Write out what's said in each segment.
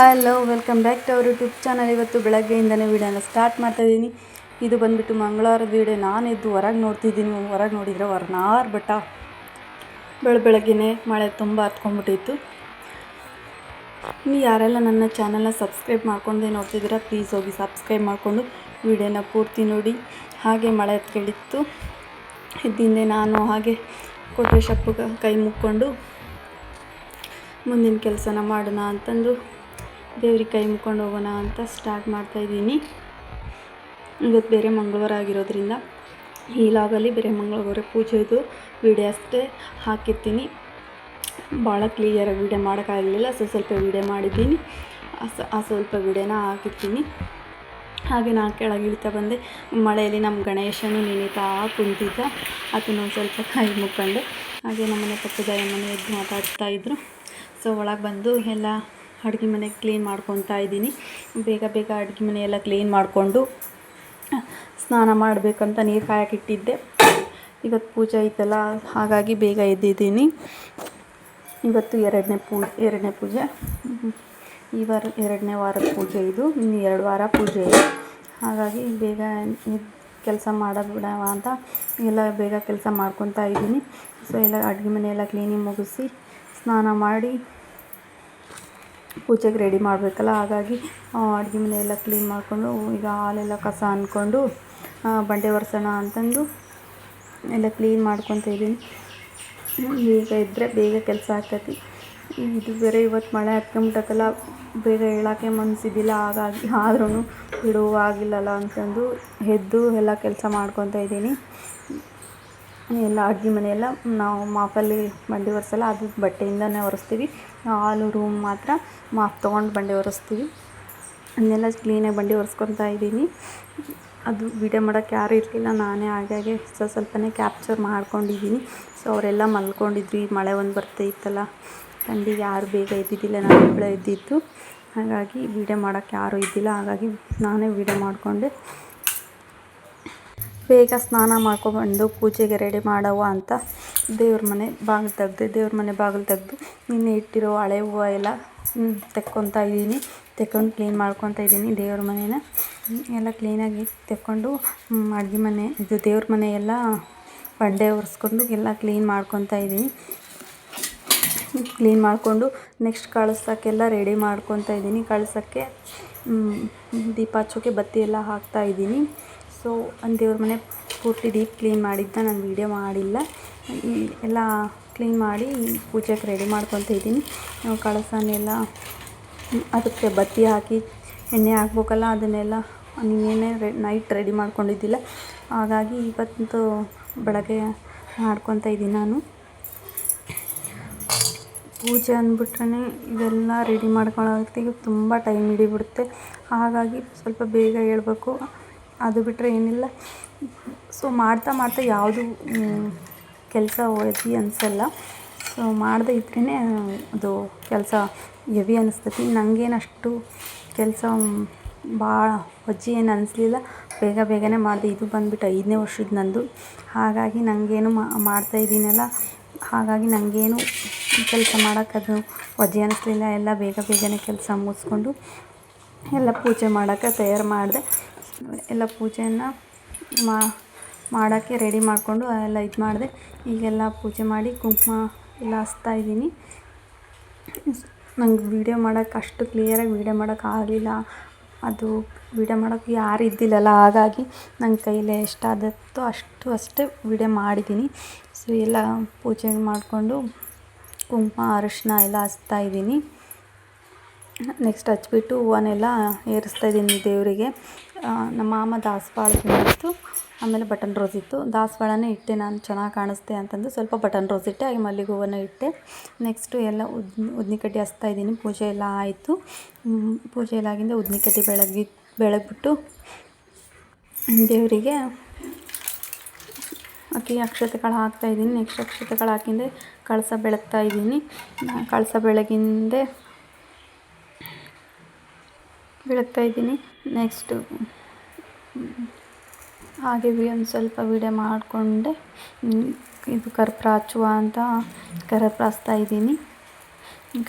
Hello welcome back to our YouTube channel ಇವತ್ತು ಬೆಳಗ್ಗೆಯಿಂದನೇ ವೀಡಿಯೋನ ಸ್ಟಾರ್ಟ್ ಮಾಡ್ತಾಯಿದ್ದೀನಿ ಇದು ಬಂದುಬಿಟ್ಟು ಮಂಗಳವಾರದ ವೀಡಿಯೋ ನಾನು ಇದ್ದು ಹೊರಗೆ ನೋಡ್ತಿದ್ದೀನಿ. ಹೊರಗೆ ನೋಡಿದರೆ ಹೊರನಾರ್ ಬೆಟ್ಟ. ಬೆಳ ಬೆಳಗ್ಗೆನೇ ಮಳೆ ತುಂಬ ಹತ್ಕೊಂಡ್ಬಿಟ್ಟಿತ್ತು. ನೀವು ಯಾರೆಲ್ಲ ನನ್ನ ಚಾನಲ್ನ ಸಬ್ಸ್ಕ್ರೈಬ್ ಮಾಡ್ಕೊಂಡೆ ನೋಡ್ತಿದ್ದೀರಾ ಪ್ಲೀಸ್ ಹೋಗಿ ಸಬ್ಸ್ಕ್ರೈಬ್ ಮಾಡಿಕೊಂಡು ವೀಡಿಯೋನ ಪೂರ್ತಿ ನೋಡಿ. ಹಾಗೆ ಮಳೆ ಹತ್ಕೊಂಡಿತ್ತು. ಇದ್ದಿಂದೆ ನಾನು ಹಾಗೆ ಶಪ್ಪು ಕೈ ಮುಕ್ಕೊಂಡು ಮುಂದಿನ ಕೆಲಸನ ಮಾಡೋಣ ಅಂತಂದು ದೇವ್ರಿಗೆ ಕೈ ಮುಕ್ಕೊಂಡು ಹೋಗೋಣ ಅಂತ ಸ್ಟಾರ್ಟ್ ಮಾಡ್ತಾಯಿದ್ದೀನಿ ಇವತ್ತು ಬೇರೆ ಮಂಗಳವಾರ ಆಗಿರೋದ್ರಿಂದ ಈ ಲಾಗಲ್ಲಿ ಬೇರೆ ಮಂಗಳವಾರ ಪೂಜೆದು ವಿಡಿಯೋ ಅಷ್ಟೇ ಹಾಕಿರ್ತೀನಿ. ಭಾಳ ಕ್ಲಿಯರಾಗಿ ವೀಡಿಯೋ ಮಾಡೋಕ್ಕಾಗಲಿಲ್ಲ ಸೊ ಸ್ವಲ್ಪ ವೀಡಿಯೋ ಮಾಡಿದ್ದೀನಿ. ಆ ಸ್ವಲ್ಪ ವೀಡಿಯೋನ ಹಾಕಿರ್ತೀನಿ. ಹಾಗೆ ನಾನು ಕೆಳಗೆ ಇಳಿತಾ ಬಂದೆ. ಮಳೆಯಲ್ಲಿ ನಮ್ಮ ಗಣೇಶನು ನೆನೀತಾ ಕುಂತಿದ್ದ. ಅದನ್ನು ಒಂದು ಸ್ವಲ್ಪ ಕೈ ಮುಕ್ಕೊಂಡು. ಹಾಗೆ ನಮ್ಮನೆ ಪಕ್ಕದ ಮನೆ ಎದ್ದು ಮಾತಾಡ್ತಾ ಇದ್ದರು ಸೊ ಒಳಗೆ ಬಂದು ಎಲ್ಲ ಅಡುಗೆ ಮನೆ ಕ್ಲೀನ್ ಮಾಡ್ಕೊತಾ ಇದ್ದೀನಿ. ಬೇಗ ಬೇಗ ಅಡುಗೆ ಮನೆ ಎಲ್ಲ ಕ್ಲೀನ್ ಮಾಡಿಕೊಂಡು, ಸ್ನಾನ ಮಾಡಬೇಕಂತ ನೀರು ಕಾಯಕ್ಕಿಟ್ಟಿದ್ದೆ ಇವತ್ತು ಪೂಜೆ ಐತಲ್ಲ, ಹಾಗಾಗಿ ಬೇಗ ಎದ್ದಿದ್ದೀನಿ. ಇವತ್ತು ಎರಡನೇ ಪೂ ಎರಡನೇ ಪೂಜೆ. ಈ ವಾರ ಎರಡನೇ ವಾರದ ಪೂಜೆ ಇದು, ಇನ್ನು ಎರಡು ವಾರ ಪೂಜೆ ಇದೆ. ಹಾಗಾಗಿ ಬೇಗ ಕೆಲಸ ಮಾಡಬಿಡವ ಅಂತ ಎಲ್ಲ ಬೇಗ ಕೆಲಸ ಮಾಡ್ಕೊತಾ ಇದ್ದೀನಿ. ಸೊ ಎಲ್ಲ ಅಡುಗೆ ಮನೆಯೆಲ್ಲ ಕ್ಲೀನಿಂಗ್ ಮುಗಿಸಿ, ಸ್ನಾನ ಮಾಡಿ ಪೂಜೆಗೆ ರೆಡಿ ಮಾಡಬೇಕಲ್ಲ, ಹಾಗಾಗಿ ಅಡುಗೆ ಮನೆ ಎಲ್ಲ ಕ್ಲೀನ್ ಮಾಡಿಕೊಂಡು, ಈಗ ಹಾಲೆಲ್ಲ ಕಸ ಅಂದ್ಕೊಂಡು ಬಂಡೆ ಒರೆಸೋಣ ಅಂತಂದು ಎಲ್ಲ ಕ್ಲೀನ್ ಮಾಡ್ಕೊತ ಇದ್ದೀನಿ. ಬೇಗ ಇದ್ದರೆ ಬೇಗ ಕೆಲಸ ಆಗ್ತೈತಿ. ಇದು ಬೇರೆ ಇವತ್ತು ಮಳೆ ಹತ್ಕೊಂಬಿಟ್ಟತ್ತಲ್ಲ ಬೇಗ ಹೇಳೋಕ್ಕೆ ಮನಸ್ಸಿದ್ದಿಲ್ಲ ಹಾಗಾಗಿ ಆದ್ರೂ ಬಿಡುವಾಗಿಲ್ಲಲ್ಲ ಅಂತಂದು ಎದ್ದು ಎಲ್ಲ ಕೆಲಸ ಮಾಡ್ಕೊತ ಇದ್ದೀನಿ. ಎಲ್ಲ ಅಡುಗೆ ಮನೆಯೆಲ್ಲ ನಾವು ಮಾಪಲ್ಲಿ ಬಂಡಿ ಒರೆಸಲ್ಲ, ಅದು ಬಟ್ಟೆಯಿಂದನೇ ಒರೆಸ್ತೀವಿ. ಹಾಲು, ರೂಮ್ ಮಾತ್ರ ಮಾಪ್ ತೊಗೊಂಡು ಬಂಡಿ ಒರೆಸ್ತೀವಿ. ಅದನ್ನೆಲ್ಲ ಕ್ಲೀನಾಗಿ ಬಂಡಿ ಒರೆಸ್ಕೊತಾ ಇದ್ದೀನಿ. ಅದು ವಿಡಿಯೋ ಮಾಡೋಕ್ಕೆ ಯಾರೂ ಇರಲಿಲ್ಲ, ನಾನೇ ಹಾಗಾಗಿ ಸ್ವಲ್ಪ ಸ್ವಲ್ಪನೇ ಕ್ಯಾಪ್ಚರ್ ಮಾಡ್ಕೊಂಡಿದ್ದೀನಿ. ಸೊ ಅವರೆಲ್ಲ ಮಲ್ಕೊಂಡಿದ್ವಿ ಮಳೆ ಒಂದು ಬರ್ತಾ ಇತ್ತಲ್ಲ ಯಾರು ಬೇಗ ಇದ್ದಿದ್ದಿಲ್ಲ ನಾನು ಒಬ್ಬಳೇ ಇದ್ದಿದ್ದು ಹಾಗಾಗಿ ವಿಡಿಯೋ ಮಾಡೋಕ್ಕೆ ಯಾರೂ ಇದ್ದಿಲ್ಲ, ಹಾಗಾಗಿ ನಾನೇ ವಿಡಿಯೋ ಮಾಡಿಕೊಂಡೆ. ಬೇಗ ಸ್ನಾನ ಮಾಡ್ಕೊಬಂದು ಪೂಜೆಗೆ ರೆಡಿ ಮಾಡವ ಅಂತ ದೇವ್ರ ಮನೆ ಬಾಗಿಲು ತೆಗ್ದು, ದೇವ್ರ ಮನೆ ಬಾಗಿಲು ತೆಗೆದು ನಿನ್ನೆ ಇಟ್ಟಿರೋ ಹಳೆ ಹೂವು ಎಲ್ಲ ತೆಕ್ಕೊತಾ ಇದ್ದೀನಿ. ತೆಕ್ಕೊಂಡು ಕ್ಲೀನ್ ಮಾಡ್ಕೊತಾ ಇದ್ದೀನಿ ದೇವ್ರ ಮನೇನ. ಎಲ್ಲ ಕ್ಲೀನಾಗಿ ತೆಕ್ಕೊಂಡು ಅಡುಗೆ ಮನೆ, ಇದು ದೇವ್ರ ಮನೆ ಎಲ್ಲ ಬಂಡೆ ಒರೆಸ್ಕೊಂಡು ಎಲ್ಲ ಕ್ಲೀನ್ ಮಾಡ್ಕೊತಾ ಇದ್ದೀನಿ. ಕ್ಲೀನ್ ಮಾಡಿಕೊಂಡು ನೆಕ್ಸ್ಟ್ ಕಳಿಸೋಕ್ಕೆಲ್ಲ ರೆಡಿ ಮಾಡ್ಕೊತಾ ಇದ್ದೀನಿ. ಕಳಿಸೋಕ್ಕೆ ದೀಪ ಹಚ್ಚೋಕ್ಕೆ ಬತ್ತಿ ಎಲ್ಲ ಹಾಕ್ತಾ ಇದ್ದೀನಿ. ಸೊ, ಒಂದು ದೇವ್ರ ಮನೆ ಪೂರ್ತಿ ಡೀಪ್ ಕ್ಲೀನ್ ಮಾಡಿದ್ದ ನಾನು ವೀಡಿಯೋ ಮಾಡಿಲ್ಲ. ಎಲ್ಲ ಕ್ಲೀನ್ ಮಾಡಿ ಪೂಜೆಗೆ ರೆಡಿ ಮಾಡ್ಕೊತ ಇದ್ದೀನಿ. ಕಳಸನೆಲ್ಲ ಅದಕ್ಕೆ ಬತ್ತಿ ಹಾಕಿ, ಎಣ್ಣೆ ಹಾಕ್ಬೇಕಲ್ಲ, ಅದನ್ನೆಲ್ಲ ನಿನ್ನೇನೇ ರೆ, ನೈಟ್ ರೆಡಿ ಮಾಡ್ಕೊಂಡಿದ್ದಿಲ್ಲ. ಹಾಗಾಗಿ ಇವತ್ತು ಬೆಳಗ್ಗೆ ಮಾಡ್ಕೊತ ಇದ್ದೀನಿ ನಾನು. ಪೂಜೆ ಅಂದ್ಬಿಟ್ರೆ ಇವೆಲ್ಲ ರೆಡಿ ಮಾಡ್ಕೊಳ್ಳೋದಕ್ಕೆ ತುಂಬ ಟೈಮ್ ಹಿಡಿಬಿಡುತ್ತೆ. ಹಾಗಾಗಿ ಸ್ವಲ್ಪ ಬೇಗ ಹೇಳ್ಬೇಕು. ಅದು ಬಿಟ್ಟರೆ ಏನಿಲ್ಲ. ಸೊ ಮಾಡ್ತಾ ಮಾಡ್ತಾ ಯಾವುದು ಕೆಲಸ ಹೋಯ್ತಿ ಅನಿಸಲ್ಲ. ಸೊ ಮಾಡದೇ ಇದ್ರೇ ಅದು ಕೆಲಸ ಹೆವಿ ಅನಿಸ್ತೈತಿ. ನನಗೇನು ಅಷ್ಟು ಕೆಲಸ ಭಾಳ ಒಜ್ಜಿ ಏನು ಅನಿಸ್ಲಿಲ್ಲ. ಬೇಗ ಬೇಗನೆ ಮಾಡಿದೆ. ಇದು ಬಂದುಬಿಟ್ಟು ಐದನೇ ವರ್ಷದ ನಂದು. ಹಾಗಾಗಿ ನನಗೇನು ಮಾಡ್ತಾ ಇದ್ದೀನಲ್ಲ. ಹಾಗಾಗಿ ನನಗೇನು ಕೆಲಸ ಮಾಡೋಕ್ಕದು ವಜ್ಜೆ ಅನ್ನಿಸ್ಲಿಲ್ಲ ಎಲ್ಲ ಬೇಗ ಬೇಗನೆ ಕೆಲಸ ಮುಗಿಸ್ಕೊಂಡು ಎಲ್ಲ ಪೂಜೆ ಮಾಡೋಕ್ಕೆ ತಯಾರು ಮಾಡಿದೆ. ಎಲ್ಲ ಪೂಜೆಯನ್ನು ಮಾ, ಮಾಡೋಕ್ಕೆ ರೆಡಿ ಮಾಡಿಕೊಂಡು ಎಲ್ಲ ಇದು ಮಾಡಿದೆ. ಈಗೆಲ್ಲ ಪೂಜೆ ಮಾಡಿ ಕುಂಕುಮ ಎಲ್ಲ ಹಚ್ತಾ ಇದ್ದೀನಿ. ನಂಗೆ ವೀಡಿಯೋ ಮಾಡೋಕ್ಕೆ ಅಷ್ಟು ಕ್ಲಿಯರಾಗಿ ವೀಡಿಯೋ ಮಾಡೋಕ್ಕೆ ಆಗಲಿಲ್ಲ. ಅದು ವೀಡಿಯೋ ಮಾಡೋಕ್ಕೆ ಯಾರು ಇದ್ದಿಲ್ಲಲ್ಲ, ಹಾಗಾಗಿ ನನ್ನ ಕೈಲಿ ಎಷ್ಟಾದತ್ತೋ ಅಷ್ಟು ಅಷ್ಟೇ ವೀಡಿಯೋ ಮಾಡಿದ್ದೀನಿ. ಸೊ ಎಲ್ಲ ಪೂಜೆ ಮಾಡಿಕೊಂಡು ಕುಂಕುಮ, ಅರಿಶಿನ ಎಲ್ಲ ಹಚ್ತಾ ಇದ್ದೀನಿ. ನೆಕ್ಸ್ಟ್ ಹಚ್ಬಿಟ್ಟು ಹೂವನ್ನೆಲ್ಲ ಏರಿಸ್ತಾ ಇದ್ದೀನಿ ದೇವರಿಗೆ. ನಮ್ಮ ಮಾಮ ದಾಸವಾಳ ಇತ್ತು ಆಮೇಲೆ ಬಟನ್ ರೋಸ್ ಇತ್ತು. ದಾಸವಾಳನೇ ಇಟ್ಟೆ ನಾನು, ಚೆನ್ನಾಗಿ ಕಾಣಿಸ್ತೆ ಅಂತಂದು ಸ್ವಲ್ಪ ಬಟನ್ ರೋಸ್ ಇಟ್ಟೆ, ಹಾಗೆ ಮಲ್ಲಿಗೆ ಹೂವನ್ನು ಇಟ್ಟೆ. ನೆಕ್ಸ್ಟು ಎಲ್ಲ ಉದ್ ಉದ್ನಿ ಕಡ್ಡಿ ಹಚ್ತಾ ಇದ್ದೀನಿ. ಪೂಜೆ ಎಲ್ಲ ಆಯಿತು. ಪೂಜೆ ಎಲ್ಲ ಆಗಿಂದ ಉದ್ನಿ ಕಡ್ಡಿ ಬೆಳಗ್ಗೆ ಬೆಳಗ್ಬಿಟ್ಟು ದೇವರಿಗೆ ಅಕ್ಕಿ ಅಕ್ಷತೆಗಳು ಹಾಕ್ತಾ ಇದ್ದೀನಿ. ನೆಕ್ಸ್ಟ್ ಅಕ್ಷತೆಗಳು ಹಾಕಿಂದೆ ಕಳಸ ಬೆಳಗ್ತಾ ಇದ್ದೀನಿ. ಕಳಸ ಬೆಳಗಿಂದೆ ಬೆಳಗ್ತಾ ಇದ್ದೀನಿ. ನೆಕ್ಸ್ಟು ಹಾಗೆ ಬಿ ಒಂದು ಸ್ವಲ್ಪ ವೀಡಿಯೋ ಮಾಡಿಕೊಂಡೆ. ಇದು ಕರ್ಪೂರ ಹಚ್ಚುವ ಅಂತ ಕರ್ಪೂರ ಹಚ್ತಾ ಇದ್ದೀನಿ.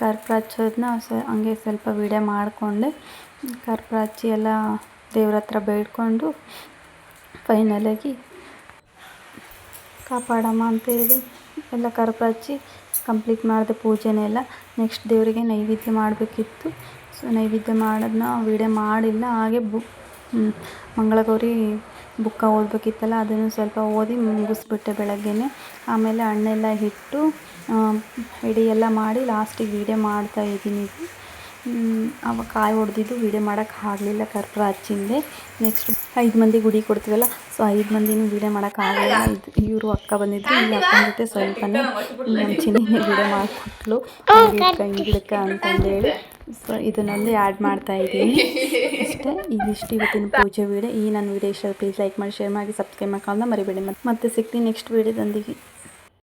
ಕರ್ಪೂರ ಹಚ್ಚೋದನ್ನ ಸ, ಹಂಗೆ ಸ್ವಲ್ಪ ವೀಡಿಯೋ ಮಾಡಿಕೊಂಡೆ. ಕರ್ಪೂರ ಹಚ್ಚಿ ಎಲ್ಲ ದೇವ್ರ ಹತ್ರ ಬೇಡ್ಕೊಂಡು ಫೈನಲಾಗಿ ಕಾಪಾಡಮ್ಮ ಅಂತೇಳಿ ಎಲ್ಲ ಕರ್ಪೂರ ಹಚ್ಚಿ ಕಂಪ್ಲೀಟ್ ಮಾಡಿದೆ ಪೂಜೆನೆಲ್ಲ. ನೆಕ್ಸ್ಟ್ ದೇವರಿಗೆ ನೈವೇದ್ಯ ಮಾಡಬೇಕಿತ್ತು. ಸೊ, ನೈವೇದ್ಯ ಮಾಡೋದನ್ನ ವೀಡಿಯೋ ಮಾಡಿಲ್ಲ, ಹಾಗೆ ಬು ಮಂಗಳಗೌರಿ ಬುಕ್ಕ ಓದಬೇಕಿತ್ತಲ್ಲ, ಅದನ್ನು ಸ್ವಲ್ಪ ಓದಿ ಮುಗಿಸ್ಬಿಟ್ಟೆ ಬೆಳಗ್ಗೆನೆ. ಆಮೇಲೆ ಹಣ್ಣೆಲ್ಲ ಇಟ್ಟು ಹಿಡಿ ಎಲ್ಲ ಮಾಡಿ ಲಾಸ್ಟಿಗೆ ವೀಡಿಯೋ ಮಾಡ್ತಾ ಇದ್ದೀನಿ. ಅವಾಗ ಕಾಯಿ ಹೊಡೆದಿದ್ದು ವೀಡಿಯೋ ಮಾಡೋಕ್ಕೆ ಆಗಲಿಲ್ಲ, ಕರ್ಪೂರ ಹಚ್ಚಿಂದೆ ನೆಕ್ಸ್ಟ್ ಐದು ಮಂದಿ ಗುಡಿ ಕೊಡ್ತೀವಲ್ಲ, ಸೊ ಐದು ಮಂದಿನೂ ವೀಡಿಯೋ ಮಾಡೋಕ್ಕಾಗಲಿಲ್ಲ ಇದು ಇವರು ಅಕ್ಕ ಬಂದಿದ್ರು ಈ ಅಕ್ಕನ ಜೊತೆ ಸ್ವಲ್ಪನೇ ಮುಂಚೆನೇ ವೀಡಿಯೋ ಮಾಡಿಕೊಟ್ಲು. ಗಿಡಕ್ಕೆ ಅಂತಂದೇಳಿ. ಸೊ ಇದನ್ನೊಂದು ಆ್ಯಡ್ ಮಾಡ್ತಾ ಇದ್ದೀನಿ ಅಷ್ಟೇ, ಇದಿಷ್ಟು ಇವತ್ತಿನ ಪೂಜೆ ವೀಡಿಯೋ ಈ ನನ್ನ ವಿಡಿಯೋ ಇಷ್ಟ ಪ್ಲೀಸ್ ಲೈಕ್ ಮಾಡಿ ಶೇರ್ ಮಾಡಿ ಸಬ್ಸ್ಕ್ರೈಬ್ ಮಾಡ್ಕೊಂಡು ಮರಿಬೇಡಿ. ಮತ್ತೆ ಮತ್ತೆ ಸಿಗ್ತೀನಿ ನೆಕ್ಸ್ಟ್ ವಿಡಿಯೋದೊಂದಿಗೆ